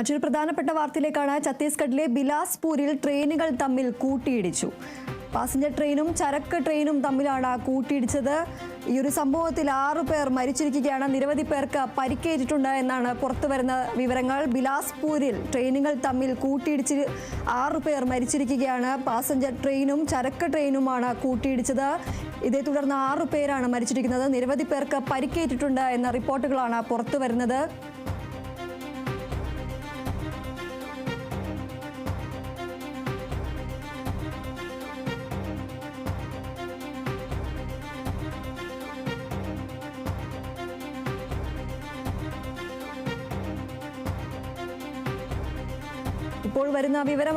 മറ്റൊരു പ്രധാനപ്പെട്ട വാർത്തയിലേക്കാണ് ഛത്തീസ്ഗഡിലെ ബിലാസ്പൂരിൽ ട്രെയിനുകൾ തമ്മിൽ കൂട്ടിയിടിച്ചു. പാസഞ്ചർ ട്രെയിനും ചരക്ക് ട്രെയിനും തമ്മിലാണ് കൂട്ടിയിടിച്ചത്. ഈ ഒരു സംഭവത്തിൽ ആറു പേർ മരിച്ചിരിക്കുകയാണ്. നിരവധി പേർക്ക് പരിക്കേറ്റിട്ടുണ്ട് എന്നാണ് പുറത്തു വരുന്ന വിവരങ്ങൾ. ബിലാസ്പൂരിൽ ട്രെയിനുകൾ തമ്മിൽ കൂട്ടിയിടിച്ച് ആറു പേർ മരിച്ചിരിക്കുകയാണ്. പാസഞ്ചർ ട്രെയിനും ചരക്ക് ട്രെയിനുമാണ് കൂട്ടിയിടിച്ചത്. ഇതേ തുടർന്ന് ആറു പേരാണ് മരിച്ചിരിക്കുന്നത്. നിരവധി പേർക്ക് പരിക്കേറ്റിട്ടുണ്ട് എന്ന റിപ്പോർട്ടുകളാണ് പുറത്തുവരുന്നത്. ഇപ്പോൾ വരുന്ന വിവരം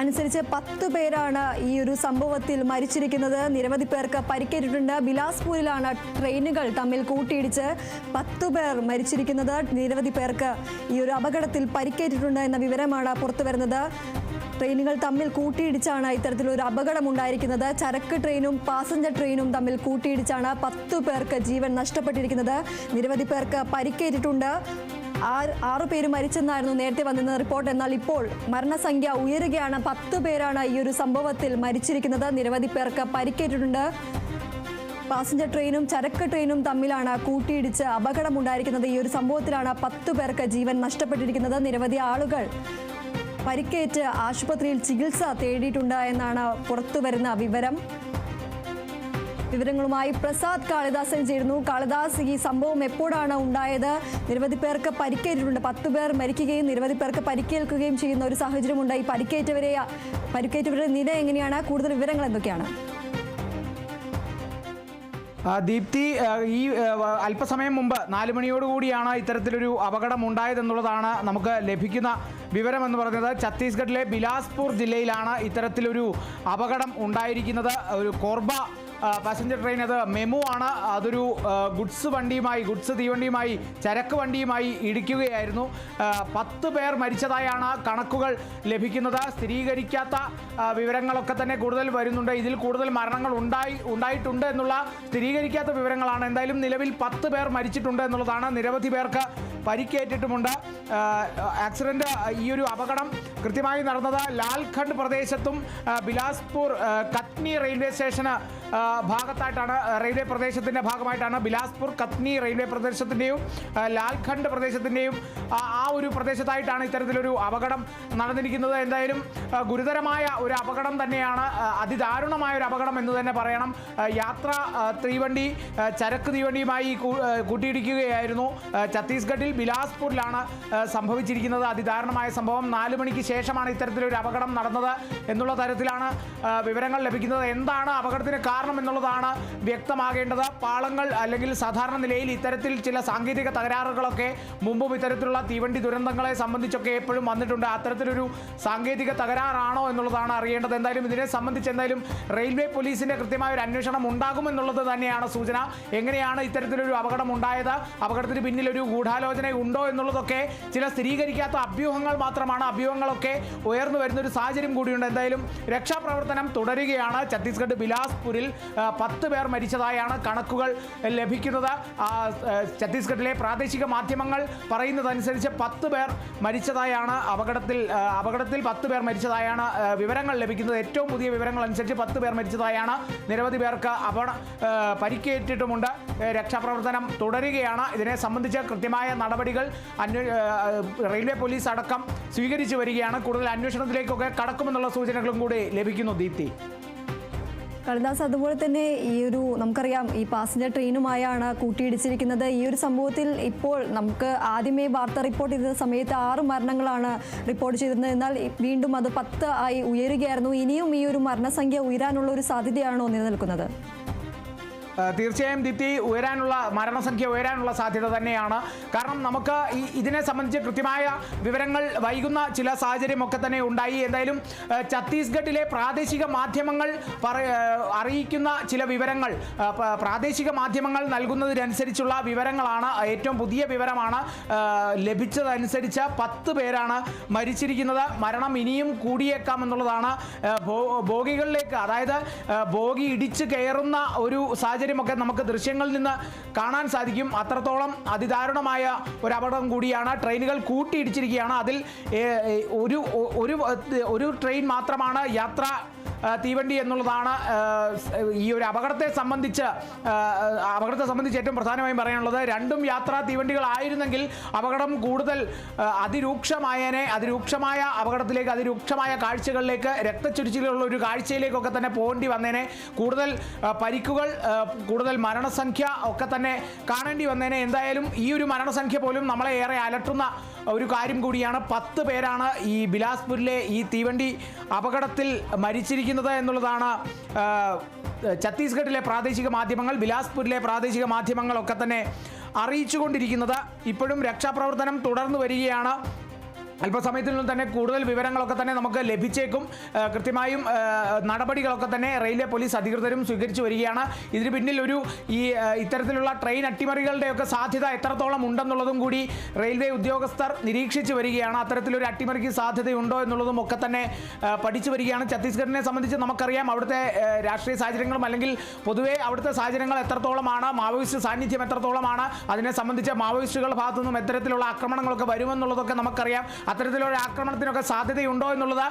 അനുസരിച്ച് പത്ത് പേരാണ് ഈ ഒരു സംഭവത്തിൽ മരിച്ചിരിക്കുന്നത്. നിരവധി പേർക്ക് പരിക്കേറ്റിട്ടുണ്ട്. ബിലാസ്പൂരിലാണ് ട്രെയിനുകൾ തമ്മിൽ കൂട്ടിയിടിച്ച് പത്ത് പേർ മരിച്ചിരിക്കുന്നത്. നിരവധി പേർക്ക് ഈ ഒരു അപകടത്തിൽ പരിക്കേറ്റിട്ടുണ്ട് എന്ന വിവരമാണ് പുറത്തു വരുന്നത്. ട്രെയിനുകൾ തമ്മിൽ കൂട്ടിയിടിച്ചാണ് ഇത്തരത്തിലൊരു അപകടം ഉണ്ടായിരിക്കുന്നത്. ചരക്ക് ട്രെയിനും പാസഞ്ചർ ട്രെയിനും തമ്മിൽ കൂട്ടിയിടിച്ചാണ് പത്തു പേർക്ക് ജീവൻ നഷ്ടപ്പെട്ടിരിക്കുന്നത്. നിരവധി പേർക്ക് പരിക്കേറ്റിട്ടുണ്ട്. ആറ് പേര് മരിച്ചെന്നായിരുന്നു നേരത്തെ വന്നിരുന്ന റിപ്പോർട്ട്. എന്നാൽ ഇപ്പോൾ മരണസംഖ്യ ഉയരുകയാണ്. പത്ത് പേരാണ് ഈ ഒരു സംഭവത്തിൽ മരിച്ചിരിക്കുന്നത്. നിരവധി പേർക്ക് പരിക്കേറ്റിട്ടുണ്ട്. പാസഞ്ചർ ട്രെയിനും ചരക്ക് ട്രെയിനും തമ്മിലാണ് കൂട്ടിയിടിച്ച് അപകടമുണ്ടായിരിക്കുന്നത്. ഈ ഒരു സംഭവത്തിലാണ് പത്ത് പേർക്ക് ജീവൻ നഷ്ടപ്പെട്ടിരിക്കുന്നത്. നിരവധി ആളുകൾ പരിക്കേറ്റ് ആശുപത്രിയിൽ ചികിത്സ തേടിയിട്ടുണ്ട് എന്നാണ് പുറത്തുവരുന്ന വിവരം. വിവരങ്ങളുമായി പ്രസാദ് കാളിദാസൻ ചേരുന്നു കാളിദാസ് ഈ സംഭവം എപ്പോഴാണ് ഉണ്ടായത്? നിരവധി പേർക്ക് പരിക്കേറ്റിട്ടുണ്ട്. പത്ത് പേർ മരിക്കുകയും നിരവധി പേർക്ക് പരിക്കേൽക്കുകയും ചെയ്യുന്ന ഒരു സാഹചര്യമുണ്ട്. ഈ പരിക്കേറ്റവരെ പരിക്കേറ്റവരുടെ നില എങ്ങനെയാണ്? കൂടുതൽ വിവരങ്ങൾ എന്തൊക്കെയാണ്? ദീപ്തി ഈ അല്പസമയം മുമ്പ് നാല് മണിയോടുകൂടിയാണ് ഇത്തരത്തിലൊരു അപകടം ഉണ്ടായതെന്നുള്ളതാണ് നമുക്ക് ലഭിക്കുന്ന വിവരമെന്ന് പറഞ്ഞത്. ഛത്തീസ്ഗഡിലെ ബിലാസ്പൂർ ജില്ലയിലാണ് ഇത്തരത്തിലൊരു അപകടം ഉണ്ടായിരിക്കുന്നത്. ഒരു കോർബ പാസഞ്ചർ ട്രെയിൻ അത് മെമു ആണ്. അതൊരു ഗുഡ്സ് വണ്ടിയുമായി ഗുഡ്സ് തീവണ്ടിയുമായി ചരക്ക് വണ്ടിയുമായി ഇടിക്കുകയായിരുന്നു. പത്ത് പേർ മരിച്ചതായാണ് കണക്കുകൾ ലഭിക്കുന്നത്. സ്ഥിരീകരിക്കാത്ത വിവരങ്ങളൊക്കെ തന്നെ കൂടുതൽ വരുന്നുണ്ട്. ഇതിൽ കൂടുതൽ മരണങ്ങൾ ഉണ്ടായി ഉണ്ടായിട്ടുണ്ട് എന്നുള്ള സ്ഥിരീകരിക്കാത്ത വിവരങ്ങളാണ്. എന്തായാലും നിലവിൽ പത്ത് പേർ മരിച്ചിട്ടുണ്ട് എന്നുള്ളതാണ്. നിരവധി പേർക്ക് പരിക്കേറ്റിട്ടുമുണ്ട്. ആക്സിഡന്റ് ഈ ഒരു അപകടം കൃത്യമായി നടന്നത് ലാൽഖണ്ഡ് പ്രദേശത്തും ബിലാസ്പൂർ കത്നി റെയിൽവേ സ്റ്റേഷന് ഭാഗത്തായിട്ടാണ് റെയിൽവേ പ്രദേശത്തിന്റെ ഭാഗമായിട്ടാണ് ബിലാസ്പൂർ കത്നി റെയിൽവേ പ്രദേശത്തിന്റെയും ലാൽഖണ്ഡ് പ്രദേശത്തിന്റെയും ആ ഒരു പ്രദേശത്തായിട്ടാണ് ഇത്തരത്തിലൊരു അപകടം നടന്നിരിക്കുന്നത്. എന്തായാലും ഗുരുതരമായ ഒരു അപകടം തന്നെയാണ് അതിദാരുണമായ ഒരു അപകടം എന്ന് തന്നെ പറയണം. യാത്ര തീവണ്ടി ചരക്ക് തീവണ്ടിയുമായി കൂട്ടിയിടിക്കുകയായിരുന്നു. ഛത്തീസ്ഗഡിൽ ബിലാസ്പൂരിലാണ് സംഭവിച്ചിരിക്കുന്നത് അതിദാരുണമായ സംഭവം. നാല് മണിക്ക് ശേഷമാണ് ഇത്തരത്തിലൊരു അപകടം നടന്നത് എന്നുള്ള തരത്തിലാണ് വിവരങ്ങൾ ലഭിക്കുന്നത്. എന്താണ് അപകടത്തിന് കാരണം എന്നുള്ളതാണ് വ്യക്തമാകേണ്ടത്. പാളങ്ങൾ അല്ലെങ്കിൽ സാധാരണ നിലയിൽ ഇത്തരത്തിൽ ചില സാങ്കേതിക തകരാറുകളൊക്കെ മുമ്പും ഇത്തരത്തിലുള്ള തീവണ്ടി ദുരന്തങ്ങളെ സംബന്ധിച്ചൊക്കെ എപ്പോഴും വന്നിട്ടുണ്ട്. അത്തരത്തിലൊരു സാങ്കേതിക തകരാറാണോ എന്നുള്ളതാണ് അറിയേണ്ടത്. എന്തായാലും ഇതിനെ സംബന്ധിച്ച് എന്തായാലും റെയിൽവേ പോലീസിന്റെ കൃത്യമായ ഒരു അന്വേഷണം ഉണ്ടാകുമെന്നുള്ളത് തന്നെയാണ് സൂചന. എങ്ങനെയാണ് ഇത്തരത്തിലൊരു അപകടം ഉണ്ടായത്? അപകടത്തിന് പിന്നിൽ ഒരു ഗൂഢാലോചന ഉണ്ടോ എന്നുള്ളതൊക്കെ ചില സ്ഥിരീകരിക്കാത്ത അഭ്യൂഹങ്ങൾ മാത്രമാണ്. അഭ്യൂഹങ്ങളൊക്കെ ഉയർന്നു വരുന്ന ഒരു സാഹചര്യം കൂടിയുണ്ട്. എന്തായാലും രക്ഷാപ്രവർത്തനം തുടരുകയാണ്. ഛത്തീസ്ഗഡ് ബിലാസ്പൂരിൽ പത്ത് പേർ മരിച്ചതായാണ് കണക്കുകൾ ലഭിക്കുന്നത്. ഛത്തീസ്ഗഡിലെ പ്രാദേശിക മാധ്യമങ്ങൾ പറയുന്നതനുസരിച്ച് പത്ത് പേർ മരിച്ചതായാണ് അപകടത്തിൽ അപകടത്തിൽ പത്ത് പേർ മരിച്ചതായാണ് വിവരങ്ങൾ ലഭിക്കുന്നത്. ഏറ്റവും പുതിയ വിവരങ്ങൾ അനുസരിച്ച് പത്ത് പേർ മരിച്ചതായാണ്. നിരവധി പേർക്ക് അപകട പരിക്കേറ്റിട്ടുമുണ്ട്. രക്ഷാപ്രവർത്തനം തുടരുകയാണ്. ഇതിനെ സംബന്ധിച്ച് കൃത്യമായ നടപടികൾ റെയിൽവേ പോലീസ് അടക്കം സ്വീകരിച്ചു വരികയാണ്. കൂടുതൽ അന്വേഷണത്തിലേക്കൊക്കെ കടക്കുമെന്നുള്ള സൂചനകളും കൂടി ലഭിക്കുന്നു ദീപ്തി. കാളിദാസ് അതുപോലെ തന്നെ ഈ ഒരു നമുക്കറിയാം ഈ പാസഞ്ചർ ട്രെയിനുമായാണ് കൂട്ടിയിടിച്ചിരിക്കുന്നത്. ഈ ഒരു സംഭവത്തിൽ ഇപ്പോൾ നമുക്ക് ആദ്യമേ വാർത്ത റിപ്പോർട്ട് ചെയ്ത സമയത്ത് ആറ് മരണങ്ങളാണ് റിപ്പോർട്ട് ചെയ്തിരുന്നത്. എന്നാൽ വീണ്ടും അത് പത്ത് ആയി ഉയരുകയായിരുന്നു. ഇനിയും ഈ ഒരു മരണസംഖ്യ ഉയരാനുള്ള ഒരു സാധ്യതയാണോ നിലനിൽക്കുന്നത്? തീർച്ചയായും ദീപ്തി ഉയരാനുള്ള മരണസംഖ്യ ഉയരാനുള്ള സാധ്യത തന്നെയാണ്. കാരണം നമുക്ക് ഈ ഇതിനെ സംബന്ധിച്ച് കൃത്യമായ വിവരങ്ങൾ വൈകുന്ന ചില സാഹചര്യമൊക്കെ തന്നെ ഉണ്ടായി. എന്തായാലും ഛത്തീസ്ഗഡിലെ പ്രാദേശിക മാധ്യമങ്ങൾ അറിയിക്കുന്ന ചില വിവരങ്ങൾ പ്രാദേശിക മാധ്യമങ്ങൾ നൽകുന്നതിനനുസരിച്ചുള്ള വിവരങ്ങളാണ് ഏറ്റവും പുതിയ വിവരമാണ് ലഭിച്ചതനുസരിച്ച് പത്ത് പേരാണ് മരിച്ചിരിക്കുന്നത്. മരണം ഇനിയും കൂടിയേക്കാം എന്നുള്ളതാണ് ബോഗികളിലേക്ക് അതായത് ബോഗി ഇടിച്ച് കയറുന്ന ഒരു സാഹചര്യം സാഹചര്യമൊക്കെ നമുക്ക് ദൃശ്യങ്ങളിൽ നിന്ന് കാണാൻ സാധിക്കും. അത്രത്തോളം അതിദാരുണമായ ഒരു അപകടം കൂടിയാണ്. ട്രെയിനുകൾ കൂട്ടിയിടിച്ചിരിക്കുകയാണ്. അതിൽ ഒരു ഒരു ഒരു ട്രെയിൻ മാത്രമാണ് യാത്ര തീവണ്ടി എന്നുള്ളതാണ് ഈ ഒരു അപകടത്തെ സംബന്ധിച്ച് അപകടത്തെ സംബന്ധിച്ച് ഏറ്റവും പ്രധാനമായും പറയാനുള്ളത് രണ്ടും യാത്രാ തീവണ്ടികളായിരുന്നെങ്കിൽ അപകടം കൂടുതൽ അതിരൂക്ഷമായനെ അതിരൂക്ഷമായ അപകടത്തിലേക്ക് അതിരൂക്ഷമായ കാഴ്ചകളിലേക്ക് രക്തച്ചുരിച്ചിലുള്ള ഒരു കാഴ്ചയിലേക്കൊക്കെ തന്നെ പോകേണ്ടി വന്നേനെ. കൂടുതൽ പരിക്കുകൾ കൂടുതൽ മരണസംഖ്യ ഒക്കെ തന്നെ കാണേണ്ടി വന്നേനെ. എന്തായാലും ഈ ഒരു മരണസംഖ്യ പോലും നമ്മളെ ഏറെ അലട്ടുന്ന ഒരു കാര്യം കൂടിയാണ് പത്ത് പേരാണ് ഈ ബിലാസ്പൂരിലെ ഈ തീവണ്ടി അപകടത്തിൽ മരിച്ചിരിക്കുന്നത് എന്നുള്ളതാണ് ഛത്തീസ്ഗഡിലെ പ്രാദേശിക മാധ്യമങ്ങൾ ബിലാസ്പൂരിലെ പ്രാദേശിക മാധ്യമങ്ങളൊക്കെ തന്നെ അറിയിച്ചുകൊണ്ടിരിക്കുന്നത്. ഇപ്പോഴും രക്ഷാപ്രവർത്തനം തുടർന്നു വരികയാണ്. അല്പസമയത്തിനുള്ളിൽ തന്നെ കൂടുതൽ വിവരങ്ങളൊക്കെ തന്നെ നമുക്ക് ലഭിച്ചേക്കും. കൃത്യമായും നടപടികളൊക്കെ തന്നെ റെയിൽവേ പോലീസ് അധികൃതരും സ്വീകരിച്ചു വരികയാണ്. ഇതിന് പിന്നിൽ ഒരു ഈ ഇത്തരത്തിലുള്ള ട്രെയിൻ അട്ടിമറികളുടെയൊക്കെ സാധ്യത എത്രത്തോളം ഉണ്ടെന്നുള്ളതും കൂടി റെയിൽവേ ഉദ്യോഗസ്ഥർ നിരീക്ഷിച്ചു വരികയാണ്. അത്തരത്തിലൊരു അട്ടിമറിക്ക് സാധ്യതയുണ്ടോ എന്നുള്ളതും ഒക്കെ തന്നെ പഠിച്ചു വരികയാണ്. ഛത്തീസ്ഗഡിനെ സംബന്ധിച്ച് നമുക്കറിയാം അവിടുത്തെ രാഷ്ട്രീയ സാഹചര്യങ്ങളും അല്ലെങ്കിൽ പൊതുവേ അവിടുത്തെ സാഹചര്യങ്ങൾ എത്രത്തോളമാണ് മാവോയിസ്റ്റ് സാന്നിധ്യം എത്രത്തോളമാണ് അതിനെ സംബന്ധിച്ച് മാവോയിസ്റ്റുകളുടെ ഭാഗത്തുനിന്നും എത്തരത്തിലുള്ള ആക്രമണങ്ങളൊക്കെ വരുമെന്നുള്ളതൊക്കെ നമുക്കറിയാം. അത്തരത്തിലുള്ള ആക്രമണത്തിനൊക്കെ സാധ്യതയുണ്ടോ എന്നുള്ളത്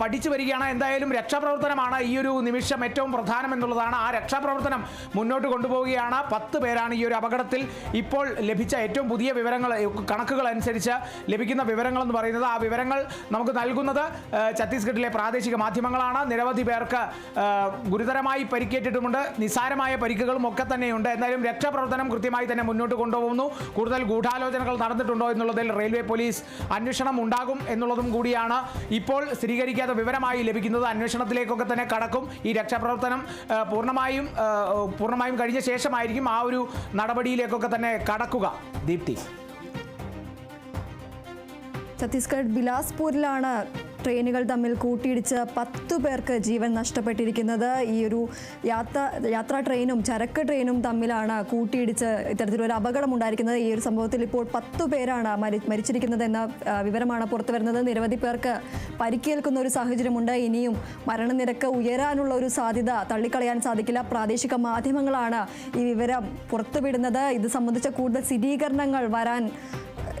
പഠിച്ചു വരികയാണ്. എന്തായാലും രക്ഷാപ്രവർത്തനമാണ് ഈ ഒരു നിമിഷം ഏറ്റവും പ്രധാനം എന്നുള്ളതാണ്. ആ രക്ഷാപ്രവർത്തനം മുന്നോട്ട് കൊണ്ടുപോവുകയാണ്. പത്ത് പേരാണ് ഈ ഒരു അപകടത്തിൽ ഇപ്പോൾ ലഭിച്ച ഏറ്റവും പുതിയ വിവരങ്ങൾ കണക്കുകൾ അനുസരിച്ച് ലഭിക്കുന്ന വിവരങ്ങളെന്ന് പറയുന്നത് ആ വിവരങ്ങൾ നമുക്ക് നൽകുന്നത് ഛത്തീസ്ഗഡിലെ പ്രാദേശിക മാധ്യമങ്ങളാണ്. നിരവധി പേർക്ക് ഗുരുതരമായി പരിക്കേറ്റിട്ടുമുണ്ട്. നിസാരമായ പരിക്കുകളും ഒക്കെ തന്നെയുണ്ട്. എന്തായാലും രക്ഷാപ്രവർത്തനം കൃത്യമായി തന്നെ മുന്നോട്ട് കൊണ്ടുപോകുന്നു. കൂടുതൽ ഗൂഢാലോചനകൾ നടന്നിട്ടുണ്ടോ എന്നുള്ളതിൽ റെയിൽവേ പോലീസ് അന്വേഷണം ഉണ്ടാകും എന്നുള്ളതും കൂടിയാണ് ഇപ്പോൾ സ്ഥിരീകരിക്കാത്ത വിവരമായി ലഭിക്കുന്നത്. അന്വേഷണത്തിലേക്കൊക്കെ തന്നെ കടക്കും. ഈ രക്ഷാപ്രവർത്തനം പൂർണമായും പൂർണമായും കഴിഞ്ഞ ശേഷമായിരിക്കും ആ ഒരു നടപടിയിലേക്കൊക്കെ തന്നെ കടക്കുക. ദീപ്തി. ഛത്തീസ്ഗഡ് ബിലാസ്പൂരിലാണ് ട്രെയിനുകൾ തമ്മിൽ കൂട്ടിയിടിച്ച് പത്തു പേർക്ക് ജീവൻ നഷ്ടപ്പെട്ടിരിക്കുന്നത്. ഈ ഒരു യാത്ര യാത്രാ ട്രെയിനും ചരക്ക് ട്രെയിനും തമ്മിലാണ് കൂട്ടിയിടിച്ച് ഇത്തരത്തിലൊരു അപകടം ഉണ്ടായിരിക്കുന്നത്. ഈ ഒരു സംഭവത്തിൽ ഇപ്പോൾ പത്തു പേരാണ് മരി മരിച്ചിരിക്കുന്നത് എന്ന വിവരമാണ് പുറത്തു വരുന്നത്. നിരവധി പേർക്ക് പരിക്കേൽക്കുന്ന ഒരു സാഹചര്യമുണ്ട്. ഇനിയും മരണനിരക്ക് ഉയരാനുള്ള ഒരു സാധ്യത തള്ളിക്കളയാൻ സാധിക്കില്ല. പ്രാദേശിക മാധ്യമങ്ങളാണ് ഈ വിവരം പുറത്തുവിടുന്നത്. ഇത് സംബന്ധിച്ച കൂടുതൽ സ്ഥിരീകരണങ്ങൾ വരാൻ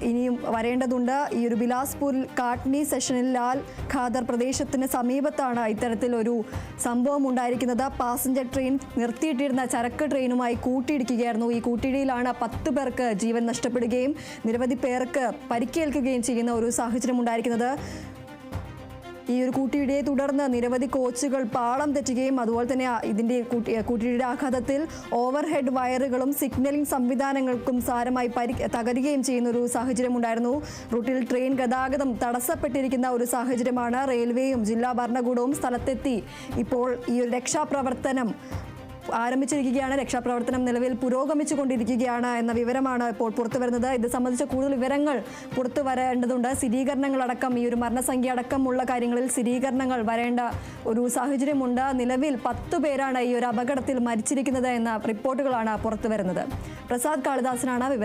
ഇനിയും വരേണ്ടതുണ്ട്. ഈ ഒരു ബിലാസ്പൂർ കാട്നി സെഷനിൽ ലാൽ ഖാദർ പ്രദേശത്തിന് സമീപത്താണ് ഇത്തരത്തിലൊരു സംഭവം ഉണ്ടായിരിക്കുന്നത്. പാസഞ്ചർ ട്രെയിൻ നിർത്തിയിട്ടിരുന്ന ചരക്ക് ട്രെയിനുമായി കൂട്ടിയിടിക്കുകയായിരുന്നു. ഈ കൂട്ടിയിടിയിലാണ് പത്ത് പേർക്ക് ജീവൻ നഷ്ടപ്പെടുകയും നിരവധി പേർക്ക് പരിക്കേൽക്കുകയും ചെയ്യുന്ന ഒരു സാഹചര്യം ഉണ്ടായിരിക്കുന്നത്. ഈ ഒരു കൂട്ടിയിടിയെ തുടർന്ന് നിരവധി കോച്ചുകൾ പാളം തെറ്റുകയും അതുപോലെ തന്നെ ഇതിന്റെ കൂട്ടി കൂട്ടിയിടിയുടെ ആഘാതത്തിൽ ഓവർഹെഡ് വയറുകളും സിഗ്നലിംഗ് സംവിധാനങ്ങൾക്കും സാരമായി പരി തകരുകയും ചെയ്യുന്ന ഒരു സാഹചര്യം ഉണ്ടായിരുന്നു റൂട്ടിൽ ട്രെയിൻ ഗതാഗതം തടസ്സപ്പെട്ടിരിക്കുന്ന ഒരു സാഹചര്യമാണ് റെയിൽവേയും ജില്ലാ ഭരണകൂടവും സ്ഥലത്തെത്തി. ഇപ്പോൾ ഈ ഒരു രക്ഷാപ്രവർത്തനം ആരംഭിച്ചിരിക്കുകയാണ്. രക്ഷാപ്രവർത്തനം നിലവിൽ പുരോഗമിച്ചു കൊണ്ടിരിക്കുകയാണ് എന്ന വിവരമാണ് ഇപ്പോൾ പുറത്തു വരുന്നത്. ഇത് സംബന്ധിച്ച കൂടുതൽ വിവരങ്ങൾ പുറത്തു വരേണ്ടതുണ്ട്. സ്ഥിരീകരണങ്ങളടക്കം ഈ ഒരു മരണസംഖ്യ അടക്കമുള്ള കാര്യങ്ങളിൽ സ്ഥിരീകരണങ്ങൾ വരേണ്ട ഒരു സാഹചര്യമുണ്ട്. നിലവിൽ പത്ത് പേരാണ് ഈ ഒരു അപകടത്തിൽ മരിച്ചിരിക്കുന്നത് എന്ന റിപ്പോർട്ടുകളാണ് പുറത്തു വരുന്നത്. പ്രസാദ് കാളിദാസനാണ്